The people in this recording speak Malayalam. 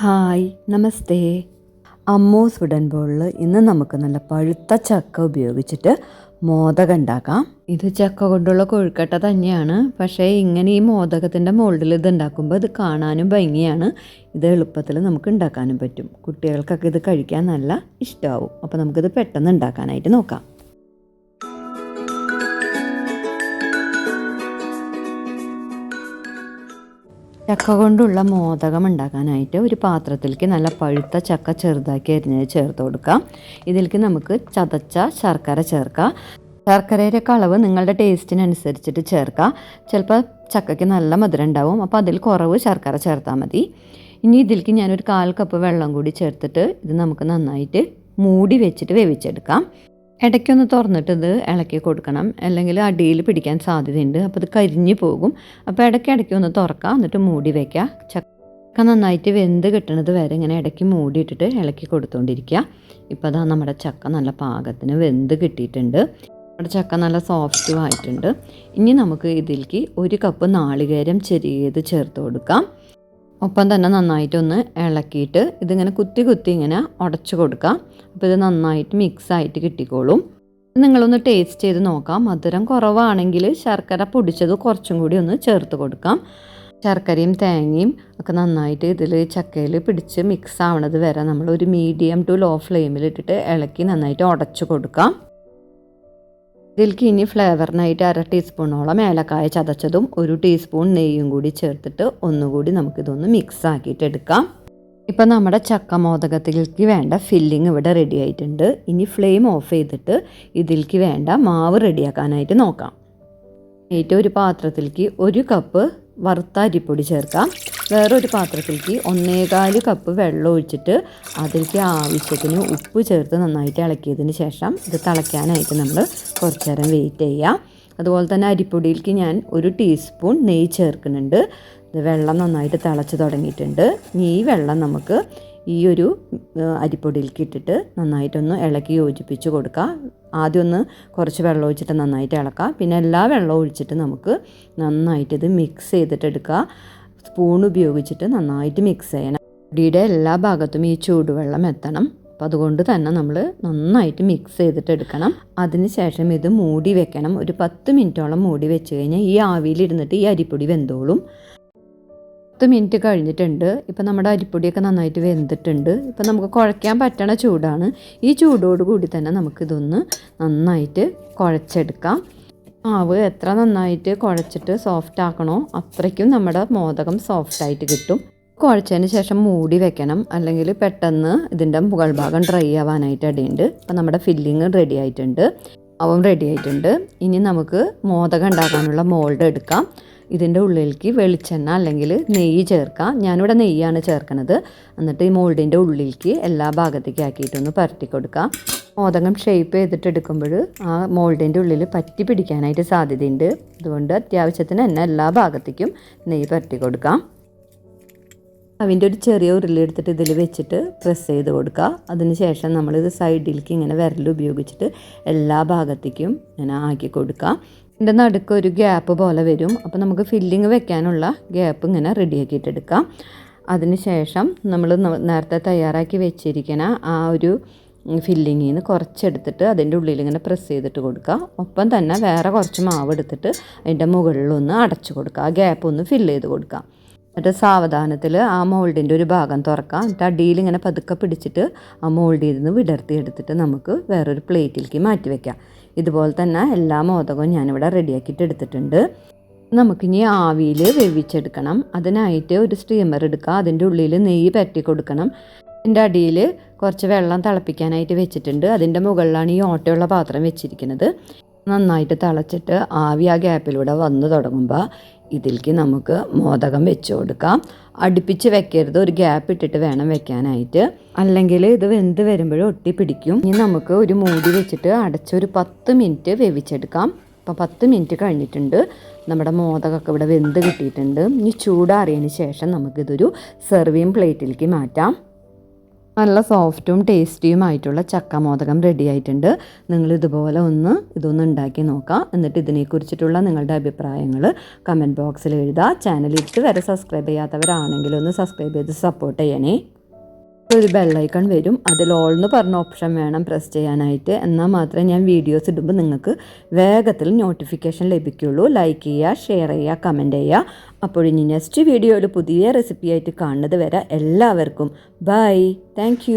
ഹായ് നമസ്തേ. അമ്മൂസ് വുഡൻ ബോളിൽ ഇന്ന് നമുക്ക് നല്ല പഴുത്ത ചക്ക ഉപയോഗിച്ചിട്ട് മോദകം ഉണ്ടാക്കാം. ഇത് ചക്ക കൊണ്ടുള്ള കൊഴുക്കട്ട തന്നെയാണ്. പക്ഷേ ഇങ്ങനെ ഈ മോദകത്തിന്റെ മോൾഡിൽ ഇത് ഉണ്ടാക്കുമ്പോൾ ഇത് കാണാനും ഭംഗിയാണ്. ഇത് എളുപ്പത്തിൽ നമുക്ക് ഉണ്ടാക്കാനും പറ്റും. കുട്ടികൾക്കൊക്കെ ഇത് കഴിക്കാൻ നല്ല ഇഷ്ടമാവും അപ്പോൾ നമുക്കിത് പെട്ടെന്ന് ഉണ്ടാക്കാനായിട്ട് നോക്കാം. ചക്ക കൊണ്ടുള്ള മോദകം ഉണ്ടാക്കാനായിട്ട് ഒരു പാത്രത്തിലേക്ക് നല്ല പഴുത്ത ചക്ക ചെറുതാക്കി അരിഞ്ഞത് ചേർത്ത് കൊടുക്കാം. ഇതിലേക്ക് നമുക്ക് ചതച്ച ശർക്കര ചേർക്കാം. ശർക്കരയുടെ അളവ് നിങ്ങളുടെ ടേസ്റ്റിനനുസരിച്ചിട്ട് ചേർക്കാം. ചിലപ്പോൾ ചക്കയ്ക്ക് നല്ല മധുരം ഉണ്ടാവും. അപ്പോൾ അതിൽ കുറവ് ശർക്കര ചേർത്താൽ മതി. ഇനി ഇതിലേക്ക് ഞാനൊരു കാൽ കപ്പ് വെള്ളം കൂടി ചേർത്തിട്ട് ഇത് നമുക്ക് നന്നായിട്ട് മൂടി വെച്ചിട്ട് വേവിച്ചെടുക്കാം. ഇടയ്ക്കൊന്ന് തുറന്നിട്ട് ഇത് ഇളക്കി കൊടുക്കണം. അല്ലെങ്കിൽ അടിയിൽ പിടിക്കാൻ സാധ്യതയുണ്ട്. അപ്പോൾ ഇത് കരിഞ്ഞു പോകും. അപ്പോൾ ഇടയ്ക്ക് ഇടയ്ക്ക് ഒന്ന് തുറക്കാം. എന്നിട്ട് മൂടി വയ്ക്കുക. ചക്ക നന്നായിട്ട് വെന്ത് കിട്ടണത് വരെ ഇങ്ങനെ ഇടയ്ക്ക് മൂടിയിട്ടിട്ട് ഇളക്കി കൊടുത്തുകൊണ്ടിരിക്കുക ഇപ്പോൾ അതാ നമ്മുടെ ചക്ക നല്ല പാകത്തിന് വെന്ത് കിട്ടിയിട്ടുണ്ട്. നമ്മുടെ ചക്ക നല്ല സോഫ്റ്റും ആയിട്ടുണ്ട്. ഇനി നമുക്ക് ഇതിലേക്ക് ഒരു കപ്പ് നാളികേരം ചെറിയത് ചേർത്ത് കൊടുക്കാം. ഒപ്പം തന്നെ നന്നായിട്ടൊന്ന് ഇളക്കിയിട്ട് ഇതിങ്ങനെ കുത്തി കുത്തി ഇങ്ങനെ ഉടച്ചു കൊടുക്കാം. അപ്പോൾ ഇത് നന്നായിട്ട് മിക്സ് ആയിട്ട് കിട്ടിക്കോളും. നിങ്ങളൊന്ന് ടേസ്റ്റ് ചെയ്ത് നോക്കാം. മധുരം കുറവാണെങ്കിൽ ശർക്കര പൊടിച്ചത് കുറച്ചും കൂടി ഒന്ന് ചേർത്ത് കൊടുക്കാം. ശർക്കരയും തേങ്ങയും ഒക്കെ നന്നായിട്ട് ഇതിൽ ചക്കയിൽ പിടിച്ച് മിക്സ് ആവണത് വരെ നമ്മൾ ഒരു മീഡിയം ടു ലോ ഫ്ലെയിമിൽ ഇട്ടിട്ട് ഇളക്കി നന്നായിട്ട് ഉടച്ചു കൊടുക്കാം. ഇതിലേക്ക് ഇനി ഫ്ലേവറിനായിട്ട് അര ടീസ്പൂണോളം ഏലക്കായ ചതച്ചതും ഒരു ടീസ്പൂൺ നെയ്യും കൂടി ചേർത്തിട്ട് ഒന്നുകൂടി നമുക്കിതൊന്ന് മിക്സ് ആക്കിയിട്ട് എടുക്കാം. ഇപ്പം നമ്മുടെ ചക്ക മോദകത്തിലേക്ക് വേണ്ട ഫില്ലിങ് ഇവിടെ റെഡി ആയിട്ടുണ്ട്. ഇനി ഫ്ലെയിം ഓഫ് ചെയ്തിട്ട് ഇതിലേക്ക് വേണ്ട മാവ് റെഡിയാക്കാനായിട്ട് നോക്കാം. ഏറ്റവും ഒരു പാത്രത്തിലേക്ക് ഒരു കപ്പ് വറുത്ത അരിപ്പൊടി ചേർക്കാം. വേറൊരു പാത്രത്തിലേക്ക് ഒന്നേകാൽ കപ്പ് വെള്ളം ഒഴിച്ചിട്ട് അതിലേക്ക് ആവശ്യത്തിന് ഉപ്പ് ചേർത്ത് നന്നായിട്ട് ഇളക്കിയതിന് ശേഷം ഇത് തിളയ്ക്കാനായിട്ട് നമ്മൾ കുറച്ച് നേരം വെയിറ്റ് ചെയ്യാം. അതുപോലെ തന്നെ അരിപ്പൊടിയിലേക്ക് ഞാൻ ഒരു ടീസ്പൂൺ നെയ്യ് ചേർക്കുന്നുണ്ട്. വെള്ളം നന്നായിട്ട് തിളച്ച് തുടങ്ങിയിട്ടുണ്ട്. ഈ വെള്ളം നമുക്ക് ഈ ഒരു അരിപ്പൊടിയിലേക്ക് ഇട്ടിട്ട് നന്നായിട്ടൊന്ന് ഇളക്കി യോജിപ്പിച്ച് കൊടുക്കുക ആദ്യം ഒന്ന് കുറച്ച് വെള്ളം ഒഴിച്ചിട്ട് നന്നായിട്ട് ഇളക്കുക പിന്നെ എല്ലാ വെള്ളവും ഒഴിച്ചിട്ട് നമുക്ക് നന്നായിട്ട് ഇത് മിക്സ് ചെയ്തിട്ട് എടുക്കുക സ്പൂൺ ഉപയോഗിച്ചിട്ട് നന്നായിട്ട് മിക്സ് ചെയ്യണം. പൊടിയുടെ എല്ലാ ഭാഗത്തും ഈ ചൂടുവെള്ളം എത്തണം. അപ്പോൾ അതുകൊണ്ട് തന്നെ നമ്മൾ നന്നായിട്ട് മിക്സ് ചെയ്തിട്ട് എടുക്കണം അതിന് ശേഷം ഇത് മൂടി വെക്കണം. ഒരു പത്ത് മിനിറ്റോളം മൂടി വെച്ച് കഴിഞ്ഞാൽ ഈ ആവിയിലിരുന്നിട്ട് ഈ അരിപ്പൊടി വെന്തോളും. പത്ത് മിനിറ്റ് കഴിഞ്ഞിട്ടുണ്ട്. ഇപ്പം നമ്മുടെ അരിപ്പൊടിയൊക്കെ നന്നായിട്ട് വെന്തിട്ടുണ്ട്. ഇപ്പം നമുക്ക് കുഴയ്ക്കാൻ പറ്റണ ചൂടാണ്. ഈ ചൂടോട് കൂടി തന്നെ നമുക്കിതൊന്ന് നന്നായിട്ട് കുഴച്ചെടുക്കാം. മാവ് എത്ര നന്നായിട്ട് കുഴച്ചിട്ട് സോഫ്റ്റ് ആക്കണോ അത്രയ്ക്കും നമ്മുടെ മോദകം സോഫ്റ്റായിട്ട് കിട്ടും. കുഴച്ചതിന് ശേഷം മൂടി വെക്കണം. അല്ലെങ്കിൽ പെട്ടെന്ന് ഇതിന്റെ മുകൾ ഭാഗം ഡ്രൈ ആവാനായിട്ട് ഇടയുണ്ട് അപ്പം നമ്മുടെ ഫില്ലിങ് റെഡി ആയിട്ടുണ്ട്. അവൻ റെഡി ആയിട്ടുണ്ട്. ഇനി നമുക്ക് മോദകം ഉണ്ടാക്കാനുള്ള മോൾഡ് എടുക്കാം. ഇതിന്റെ ഉള്ളിലേക്ക് വെളിച്ചെണ്ണ അല്ലെങ്കിൽ നെയ്യ് ചേർക്കാം ഞാനിവിടെ നെയ്യാണ് ചേർക്കുന്നത്. എന്നിട്ട് ഈ മോൾഡിന്റെ ഉള്ളിലേക്ക് എല്ലാ ഭാഗത്തേക്ക് ആക്കിയിട്ടൊന്ന് പരട്ടി കൊടുക്കാം മോദകം ഷേപ്പ് ചെയ്തിട്ട് എടുക്കുമ്പോൾ ആ മോൾഡിന്റെ ഉള്ളിൽ പറ്റി പിടിക്കാനായിട്ട് സാധ്യതയുണ്ട്. അതുകൊണ്ട് അത്യാവശ്യത്തിന് തന്നെ എല്ലാ ഭാഗത്തേക്കും നെയ്യ് പരട്ടി കൊടുക്കാം അതിന്റെ ഒരു ചെറിയ ഉരുളെടുത്തിട്ട് ഇതിൽ വെച്ചിട്ട് പ്രസ് ചെയ്ത് കൊടുക്കുക. അതിന് ശേഷം നമ്മളിത് സൈഡിലേക്ക് ഇങ്ങനെ വിരൽ ഉപയോഗിച്ചിട്ട് എല്ലാ ഭാഗത്തേക്കും ഇങ്ങനെ ആക്കി കൊടുക്കുക. ഇതിന്റെ നടുക്ക് ഒരു ഗ്യാപ്പ് പോലെ വരും. അപ്പോൾ നമുക്ക് ഫില്ലിങ് വെക്കാനുള്ള ഗ്യാപ്പ് ഇങ്ങനെ റെഡിയാക്കിയിട്ടെടുക്കാം അതിന് ശേഷം നമ്മൾ നേരത്തെ തയ്യാറാക്കി വെച്ചിരിക്കുന്ന ആ ഒരു ഫില്ലിങ്ങിൽ നിന്ന് കുറച്ചെടുത്തിട്ട് അതിന്റെ ഉള്ളിൽ ഇങ്ങനെ പ്രസ് ചെയ്തിട്ട് കൊടുക്കുക. ഒപ്പം തന്നെ വേറെ കുറച്ച് മാവ് എടുത്തിട്ട് അതിന്റെ മുകളിലൊന്ന് അടച്ചു കൊടുക്കുക. ആ ഗ്യാപ്പ് ഒന്ന് ഫില്ല് ചെയ്ത് കൊടുക്കുക. എന്നിട്ട് സാവധാനത്തിൽ ആ മോൾഡിന്റെ ഒരു ഭാഗം തുറക്കാം. എന്നിട്ട് അടിയിൽ ഇങ്ങനെ പതുക്കെ പിടിച്ചിട്ട് ആ മോൾഡിൽ നിന്ന് വിടർത്തി എടുത്തിട്ട് നമുക്ക് വേറൊരു പ്ലേറ്റിലേക്ക് മാറ്റി വയ്ക്കാം ഇതുപോലെ തന്നെ എല്ലാ മോദകവും ഞാനിവിടെ റെഡിയാക്കിയിട്ട് എടുത്തിട്ടുണ്ട്. നമുക്കിനി ആവിയിൽ വേവിച്ചെടുക്കണം. അതിനായിട്ട് ഒരു സ്റ്റീമർ എടുക്കുക അതിന്റെ ഉള്ളിൽ നെയ്യ് പറ്റി കൊടുക്കണം. അതിന്റെ അടിയിൽ കുറച്ച് വെള്ളം തിളപ്പിക്കാനായിട്ട് വെച്ചിട്ടുണ്ട്. അതിന്റെ മുകളിലാണ് ഈ ഓട്ടയുള്ള പാത്രം വെച്ചിരിക്കുന്നത്. നന്നായിട്ട് തിളച്ചിട്ട് ആവി ആ ഗ്യാപ്പിലൂടെ വന്നു തുടങ്ങുമ്പോൾ ഇതിലേക്ക് നമുക്ക് മോദകം വെച്ച് കൊടുക്കാം. അടുപ്പിച്ച് വെക്കരുത്. ഒരു ഗ്യാപ്പ് ഇട്ടിട്ട് വേണം വെക്കാനായിട്ട്. അല്ലെങ്കിൽ ഇത് വെന്ത് വരുമ്പോഴും ഒട്ടി പിടിക്കും. ഇനി നമുക്ക് ഒരു മൂടി വെച്ചിട്ട് അടച്ചൊരു പത്ത് മിനിറ്റ് വേവിച്ചെടുക്കാം. അപ്പോൾ പത്ത് മിനിറ്റ് കഴിഞ്ഞിട്ടുണ്ട്. നമ്മുടെ മോദകമൊക്കെ ഇവിടെ വെന്ത് കിട്ടിയിട്ടുണ്ട്. ഇനി ചൂടാറിയതിന് ശേഷം നമുക്കിതൊരു സെർവിങ് പ്ലേറ്റിലേക്ക് മാറ്റാം. നല്ല സോഫ്റ്റും ടേസ്റ്റിയുമായിട്ടുള്ള ചക്ക മോദകം റെഡി ആയിട്ടുണ്ട്. നിങ്ങൾ ഇതുപോലെ ഒന്ന് ഇതൊന്ന് ഉണ്ടാക്കി നോക്കാം എന്നിട്ട് ഇതിനെക്കുറിച്ചിട്ടുള്ള നിങ്ങളുടെ അഭിപ്രായങ്ങൾ കമന്റ് ബോക്സിൽ എഴുതുക. ചാനൽ ഇട്ട് വരെ സബ്സ്ക്രൈബ് ചെയ്യാത്തവരാണെങ്കിൽ ഒന്ന് സബ്സ്ക്രൈബ് ചെയ്ത് സപ്പോർട്ട് ചെയ്യണേ. ഒരു ബെല്ലൈക്കൺ വരും. അതിൽ ഓൾ എന്ന് പറഞ്ഞ ഓപ്ഷൻ വേണം പ്രസ് ചെയ്യാനായിട്ട്. എന്നാൽ മാത്രമേ ഞാൻ വീഡിയോസ് ഇടുമ്പോൾ നിങ്ങൾക്ക് വേഗത്തിൽ നോട്ടിഫിക്കേഷൻ ലഭിക്കുള്ളൂ. ലൈക്ക് ചെയ്യുക ഷെയർ ചെയ്യുക കമന്റ് ചെയ്യുക. അപ്പോൾ ഇനി നെക്സ്റ്റ് വീഡിയോയിൽ പുതിയ റെസിപ്പിയായിട്ട് കാണുന്നത് വരെ എല്ലാവർക്കും ബൈ താങ്ക്